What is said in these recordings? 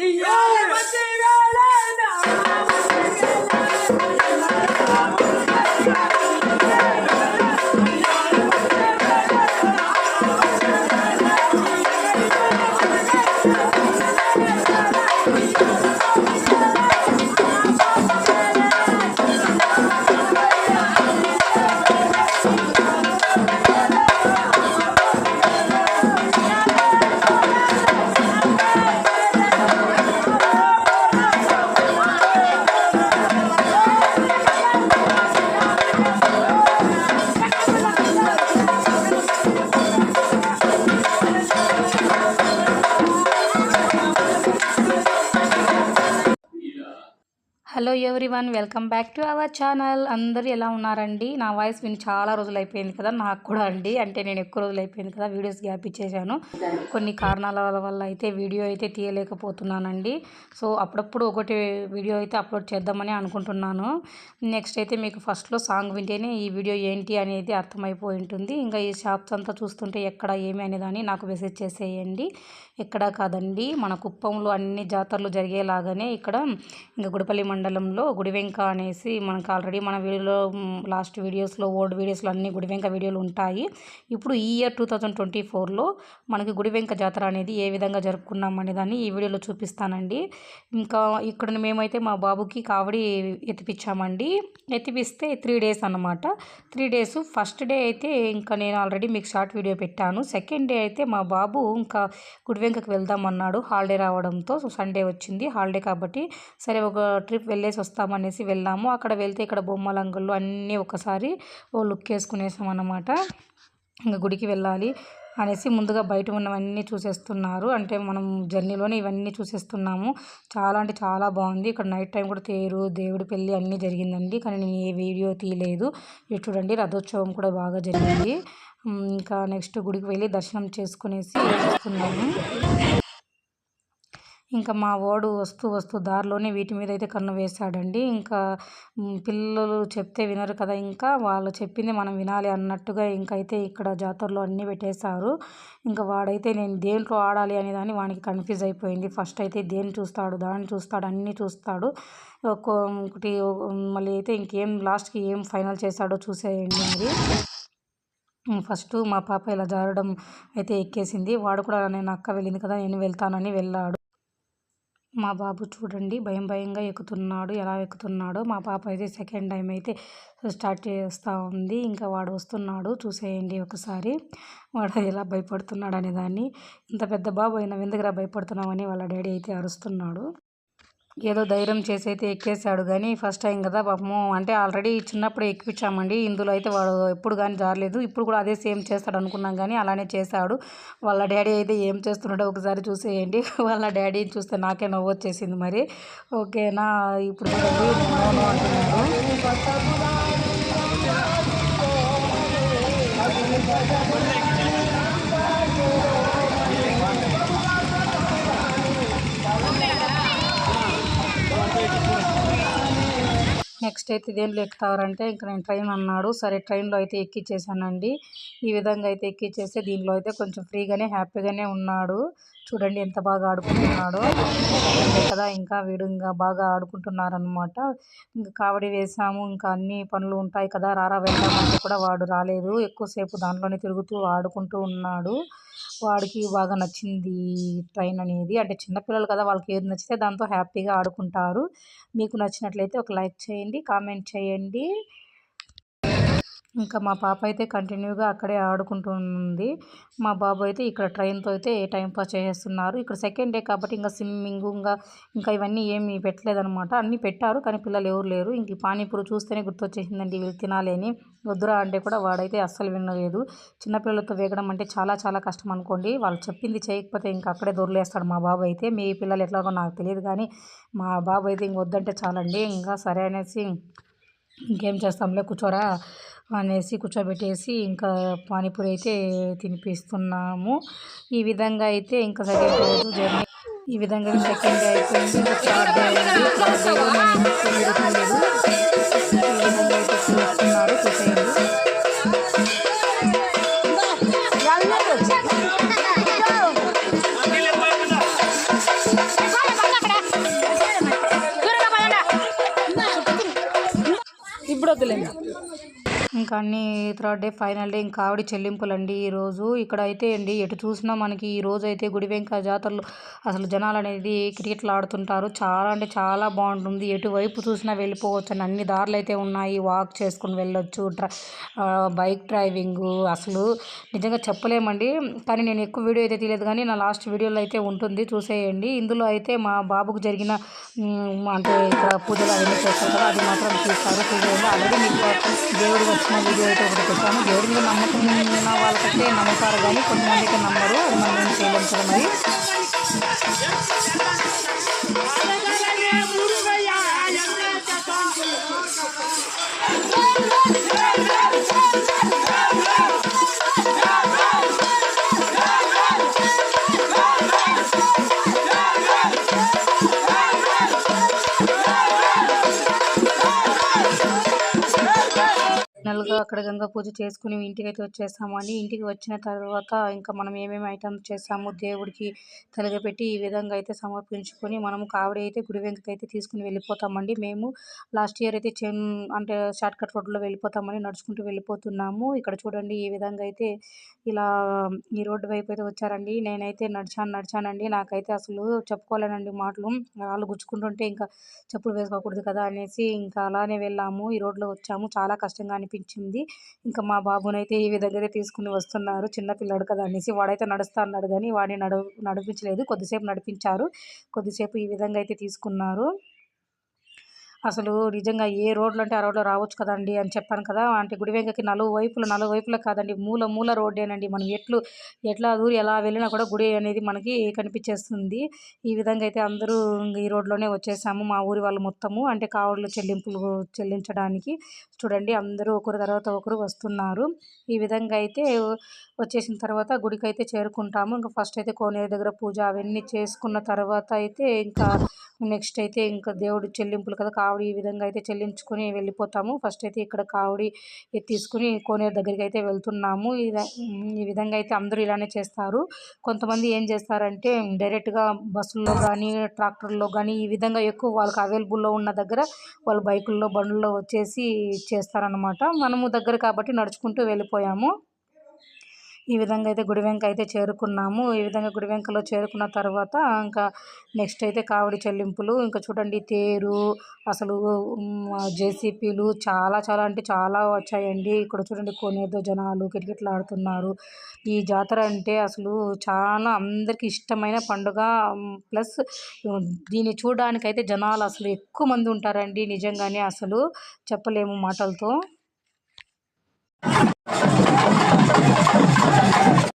Así es. One welcome back to our channel అందరూ ఎలా ఉన్నారండి? నా వాయిస్ విని చాలా రోజులు అయిపోయింది కదా? నాకు కూడా అండి. అంటే నేను ఎక్కువ రోజులు అయిపోయింది కదా? వీడియోస్ గ్యాప్ ఇచ్చేసాను కొన్ని కారణాల వల్ల అయితే వీడియో అయితే తీయలేకపోతున్నానండి. సో అప్పుడప్పుడు ఒకటి వీడియో అయితే అప్లోడ్ చేద్దామని అనుకుంటున్నాను. నెక్స్ట్ అయితే మీకు ఫస్ట్లో సాంగ్ వింటేనే ఈ వీడియో ఏంటి అనేది అర్థమైపోయి ఉంటుంది. ఇంకా ఈ షాప్స్ అంతా చూస్తుంటే ఎక్కడ ఏమి అనేదాన్ని నాకు మెసేజ్ చేసేయండి. ఎక్కడ కాదండి. మన కుప్పంలో అన్ని జాతరలు జరిగేలాగానే ఇక్కడ ఇంకా గుడిపల్లి మండలంలో గుడివెంక అనేసి మనకు ఆల్రెడీ మన వీడియోలో లాస్ట్ వీడియోస్లో ఓల్డ్ వీడియోస్లో అన్ని గుడివెంక వీడియోలు ఉంటాయి. ఇప్పుడు ఈ ఇయర్ టూ థౌజండ్ ట్వంటీ ఫోర్లో మనకి గుడివెంక జాతర అనేది ఏ విధంగా జరుపుకున్నాం అనేదాన్ని ఈ వీడియోలో చూపిస్తానండి. ఇంకా ఇక్కడ మేమైతే మా బాబుకి కావడి ఎత్తిపించామండి ఎత్తిపిస్తే త్రీ డేస్ అనమాట త్రీ డేస్ ఫస్ట్ డే అయితే ఇంకా నేను ఆల్రెడీ మీకు షార్ట్ వీడియో పెట్టాను. సెకండ్ డే అయితే మా బాబు ఇంకా గుడివెంకకి వెళ్దాం అన్నాడు. హాలిడే రావడంతో సో సండే వచ్చింది. హాలిడే కాబట్టి సరే ఒక ట్రిప్ వెళ్ళేసి వస్తామనేసి వెళ్ళాము. అక్కడ వెళ్తే ఇక్కడ బొమ్మల అంగళ్ళు అన్నీ ఒకసారి ఓ లుక్ వేసుకునేసాం అన్నమాట ఇంకా గుడికి వెళ్ళాలి అనేసి ముందుగా బయట ఉన్నవన్నీ చూసేస్తున్నారు. అంటే మనం జర్నీలోనే ఇవన్నీ చూసేస్తున్నాము. చాలా అంటే చాలా బాగుంది. ఇక్కడ నైట్ టైం కూడా తేరు దేవుడి పెళ్ళి అన్నీ జరిగిందండి. కానీ నేను ఏ వీడియో తీయలేదు. ఇటు చూడండి రథోత్సవం కూడా బాగా జరిగింది. ఇంకా నెక్స్ట్ గుడికి వెళ్ళి దర్శనం చేసుకునేసి చూస్తున్నాము ఇంకా మా వాడు వస్తూ వస్తూ దారిలోనే వీటి మీద అయితే కన్ను వేశాడండి. ఇంకా పిల్లలు చెప్తే వినరు కదా ఇంకా. వాళ్ళు చెప్పింది మనం వినాలి అన్నట్టుగా ఇంకైతే ఇక్కడ జాతరలో అన్నీ పెట్టేశారు. ఇంకా వాడైతే నేను దేంట్లో ఆడాలి అనే దాన్ని వానికి కన్ఫ్యూజ్ అయిపోయింది. ఫస్ట్ అయితే దేన్ని చూస్తాడు దాన్ని చూస్తాడు అన్నీ చూస్తాడు. ఒకటి మళ్ళీ అయితే ఇంకేం లాస్ట్కి ఏం ఫైనల్ చేశాడో చూసేయండి మరి. ఫస్ట్ మా పాప ఇలా జారడం అయితే ఎక్కేసింది. వాడు కూడా నేను అక్క వెళ్ళింది కదా నేను వెళ్తానని వెళ్ళాడు. మా బాబు చూడండి భయం భయంగా ఎక్కుతున్నాడు. ఎలా ఎక్కుతున్నాడో మా పాప అయితే సెకండ్ టైం అయితే స్టార్ట్ చేస్తూ ఉంది. ఇంకా వాడు వస్తున్నాడు. చూసేయండి ఒకసారి. వాడు ఎలా భయపడుతున్నాడు అనేదాన్ని. ఇంత పెద్ద బాబు అయినా ఎందుకురా భయపడుతున్నామని వాళ్ళ డాడీ అయితే అరుస్తున్నాడు. ఏదో ధైర్యం చేసి అయితే ఎక్కేసాడు కానీ ఫస్ట్ టైం కదా పాపము. అంటే ఆల్రెడీ చిన్నప్పుడు ఎక్కిపించామండి. ఇందులో అయితే వాడు ఎప్పుడు కానీ జారలేదు. ఇప్పుడు కూడా అదే సేమ్ చేస్తాడు అనుకున్నాం కానీ అలానే చేశాడు వాళ్ళ డాడీ అయితే ఏం చేస్తున్నాడో ఒకసారి చూసేయండి. వాళ్ళ డాడీ చూస్తే నాకే నవ్వు వచ్చేసింది మరి. ఓకేనా? ఇప్పుడు అంటున్నాడు నెక్స్ట్ అయితే దేంట్లో ఎక్కుతారంటే ఇంకా నేను ట్రైన్ అన్నాడు సరే ట్రైన్లో అయితే ఎక్కిచ్చేసానండి. ఈ విధంగా అయితే ఎక్కిచ్చేస్తే దీనిలో అయితే కొంచెం ఫ్రీగానే హ్యాపీగానే ఉన్నాడు. చూడండి ఎంత బాగా ఆడుకుంటున్నాడో. కదా ఇంకా వీడు ఇంకా బాగా ఆడుకుంటున్నారనమాట ఇంకా కావడి వేసాము ఇంకా అన్ని పనులు ఉంటాయి కదా రారా వెళ్ళామంటే కూడా వాడు రాలేదు. ఎక్కువసేపు దాంట్లోనే తిరుగుతూ ఆడుకుంటూ ఉన్నాడు. వాడికి బాగా నచ్చింది ట్రైన్ అనేది. అంటే చిన్నపిల్లలు కదా వాళ్ళకి ఏది నచ్చితే దాంతో హ్యాపీగా ఆడుకుంటారు. మీకు నచ్చినట్లయితే ఒక లైక్ చేయండి కామెంట్ చేయండి. ఇంకా మా పాప అయితే కంటిన్యూగా అక్కడే ఆడుకుంటుంది మా బాబు అయితే ఇక్కడ ట్రైన్తో అయితే టైం పాస్ చేసేస్తున్నారు. ఇక్కడ సెకండ్ డే కాబట్టి ఇంకా స్విమ్మింగ్ ఇంకా ఇంకా ఇవన్నీ ఏమి పెట్టలేదనమాట అన్నీ పెట్టారు కానీ పిల్లలు ఎవరు లేరు. ఇంక పానీపూరి చూస్తేనే గుర్తొచ్చేసిందండి వీళ్ళు తినాలని వద్దురా అంటే కూడా వాడైతే అస్సలు వినలేదు. చిన్నపిల్లలతో వేగడం అంటే చాలా చాలా కష్టం అనుకోండి. వాళ్ళు చెప్పింది చేయకపోతే ఇంకా అక్కడే దొరలేస్తాడు మా బాబు అయితే. మీ పిల్లలు ఎట్లాగో నాకు తెలియదు కానీ మా బాబు అయితే ఇంక వద్దంటే చాలండి. ఇంకా సరే అనేసి ఇంకేం చేస్తాంలే కూర్చోరా అనేసి కూర్చోబెట్టేసి ఇంకా పానీపూరి అయితే తినిపిస్తున్నాము. ఈ విధంగా అయితే ఇంకా సెకండ్ రోజు జర్నీ ఈ విధంగా సెకండ్ డే అయిపోయింది ఇంకా థర్డ్ డే కానీ అన్ని థర్డ్ డే ఫైనల్ డే ఇంకా ఆవిడ చెల్లింపులండి ఈరోజు ఇక్కడ అయితే అండి ఎటు చూసినా మనకి ఈ రోజు అయితే గుడి వెంక జాతరలో అసలు జనాలు అనేది క్రికెట్లు ఆడుతుంటారు. చాలా అంటే చాలా బాగుంటుంది. ఎటువైపు చూసినా వెళ్ళిపోవచ్చు అని అన్ని దారులు అయితే ఉన్నాయి. వాక్ చేసుకుని వెళ్ళొచ్చు. డ్ర బైక్ డ్రైవింగ్ అసలు నిజంగా చెప్పలేమండి. కానీ నేను ఎక్కువ వీడియో అయితే తీయలేదు కానీ నా లాస్ట్ వీడియోలో అయితే ఉంటుంది. చూసేయండి. ఇందులో అయితే మా బాబుకు జరిగిన అంటే ఇక్కడ పూజలు అవన్నీ చేస్తారు అది మాత్రం చూస్తారు చూసేయండి. ఆల్రెడీ మీకు దేవుడు వచ్చిన వీడియో అయితే ఒకటి పెట్టాను దేవుడి మీద నమ్మకం ఉన్న వాళ్ళకైతే నమ్ముతారు కానీ కొంతమందికి నమ్మరు. అది మనం ఏం చేయలేం కదా మరి ఫైనల్గా అక్కడ గంగా పూజ చేసుకుని ఇంటికి అయితే వచ్చేసామండి ఇంటికి వచ్చిన తర్వాత ఇంకా మనం ఏమేమి ఐటమ్స్ చేసాము దేవుడికి తలగపెట్టి ఈ విధంగా అయితే సమర్పించుకొని మనం కావిడి అయితే గుడి వెంకకి అయితే తీసుకుని వెళ్ళిపోతామండి. మేము లాస్ట్ ఇయర్ అయితే చెన్ అంటే షార్ట్ కట్ రోడ్లో వెళ్ళిపోతామని నడుచుకుంటూ వెళ్ళిపోతున్నాము. ఇక్కడ చూడండి ఈ విధంగా అయితే ఇలా ఈ రోడ్డు వైపు అయితే వచ్చారండి. నేనైతే నడిచాను నడిచానండి. నాకైతే అసలు చెప్పుకోలేనండి మాటలు. వాళ్ళు గుచ్చుకుంటుంటే ఇంకా చెప్పులు వేసుకోకూడదు కదా అనేసి ఇంకా అలానే వెళ్ళాము. ఈ రోడ్లో వచ్చాము. చాలా కష్టంగా అనిపించింది. ఇంకా మా బాబునైతే ఈ విధంగా తీసుకుని వస్తున్నారు. చిన్నపిల్లాడు కదా అనేసి వాడైతే నడుస్తా అన్నాడు కానీ వాడిని నడు నడిపించలేదు. కొద్దిసేపు నడిపించారు. కొద్దిసేపు ఈ విధంగా అయితే తీసుకున్నారు. అసలు నిజంగా ఏ రోడ్లు అంటే ఆ రోడ్లో రావచ్చు కదండి అని చెప్పాను కదా. అంటే గుడి వెంకకి నలుగు వైపులు నలుగు వైపులా కాదండి. మూల మూల రోడ్డేనండి. మనం ఎట్లు ఎట్లా దూరి ఎలా వెళ్ళినా కూడా గుడి అనేది మనకి కనిపించేస్తుంది. ఈ విధంగా అయితే అందరూ ఈ రోడ్లోనే వచ్చేసాము. మా ఊరి వాళ్ళు మొత్తము అంటే కావుళ్ళు చెల్లింపులు చెల్లించడానికి. చూడండి అందరూ ఒకరి తర్వాత ఒకరు వస్తున్నారు. ఈ విధంగా అయితే వచ్చేసిన తర్వాత గుడికి అయితే చేరుకుంటాము. ఇంకా ఫస్ట్ అయితే కోనేరు దగ్గర పూజ అవన్నీ చేసుకున్న తర్వాత అయితే ఇంకా నెక్స్ట్ అయితే ఇంకా దేవుడు చెల్లింపులు కదా. కావడి ఈ విధంగా అయితే చెల్లించుకొని వెళ్ళిపోతాము. ఫస్ట్ అయితే ఇక్కడ కావడి తీసుకుని కోనేరు దగ్గరికి అయితే వెళ్తున్నాము. ఈ ఈ విధంగా అయితే అందరూ ఇలానే చేస్తారు. కొంతమంది ఏం చేస్తారంటే డైరెక్ట్గా బస్సుల్లో కానీ ట్రాక్టర్లో కానీ ఈ విధంగా ఎక్కువ వాళ్ళకి అవైలబుల్లో ఉన్న దగ్గర వాళ్ళు బైకుల్లో బండ్లలో వచ్చేసి చేస్తారనమాట మనము దగ్గర కాబట్టి నడుచుకుంటూ వెళ్ళిపోయాము. ఈ విధంగా అయితే గుడి వెంక అయితే చేరుకున్నాము. ఈ విధంగా గుడి వెంకలో చేరుకున్న తర్వాత ఇంకా నెక్స్ట్ అయితే కావడి చెల్లింపులు ఇంకా చూడండి తేరు అసలు జేసీపీలు చాలా చాలా అంటే చాలా వచ్చాయండి. ఇక్కడ చూడండి కోనేరుతో జనాలు కిటకిటలు ఆడుతున్నారు ఈ జాతర అంటే అసలు చాలా అందరికీ ఇష్టమైన పండుగ. ప్లస్ దీన్ని చూడడానికైతే జనాలు అసలు ఎక్కువ మంది ఉంటారండి నిజంగానే అసలు చెప్పలేము మాటలతో. Thank you.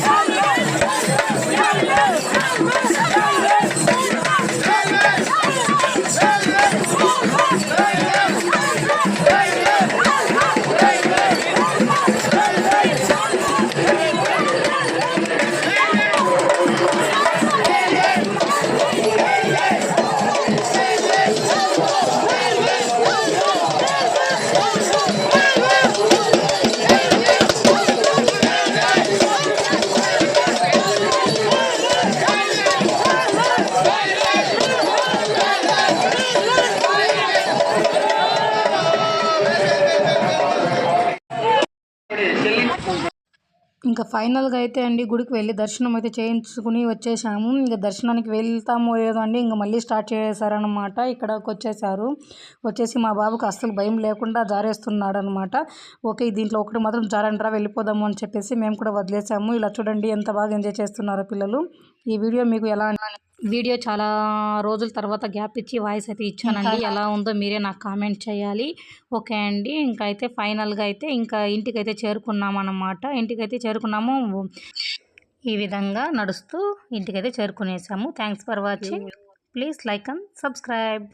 Yalnız! Yalnız! Yalnız! Yalnız! ఇంకా ఫైనల్గా అయితే అండి గుడికి వెళ్ళి దర్శనం అయితే చేయించుకుని వచ్చేసాము. ఇంకా దర్శనానికి వెళ్తామో లేదో అండి ఇంకా మళ్ళీ స్టార్ట్ చేశారనమాట ఇక్కడికి వచ్చేసారు. వచ్చేసి మా బాబుకి అస్సలు భయం లేకుండా జారేస్తున్నాడు అనమాట ఓకే దీంట్లో ఒకటి మాత్రం జారంట్రా వెళ్ళిపోదాము అని చెప్పేసి మేము కూడా వదిలేసాము. ఇలా చూడండి ఎంత బాగా ఎంజాయ్ చేస్తున్నారో పిల్లలు. ఈ వీడియో మీకు ఎలా వీడియో చాలా రోజుల తర్వాత గ్యాప్ ఇచ్చి వాయిస్ అయితే ఇచ్చానండి. ఎలా ఉందో మీరే నాకు కామెంట్ చేయాలి. ఓకే అండి. ఇంకా అయితే ఫైనల్గా అయితే ఇంకా ఇంటికైతే చేరుకున్నాం అన్నమాట ఇంటికైతే చేరుకున్నాము. ఈ విధంగా నడుస్తూ ఇంటికైతే చేరుకునేసాము. Thanks for watching please like and subscribe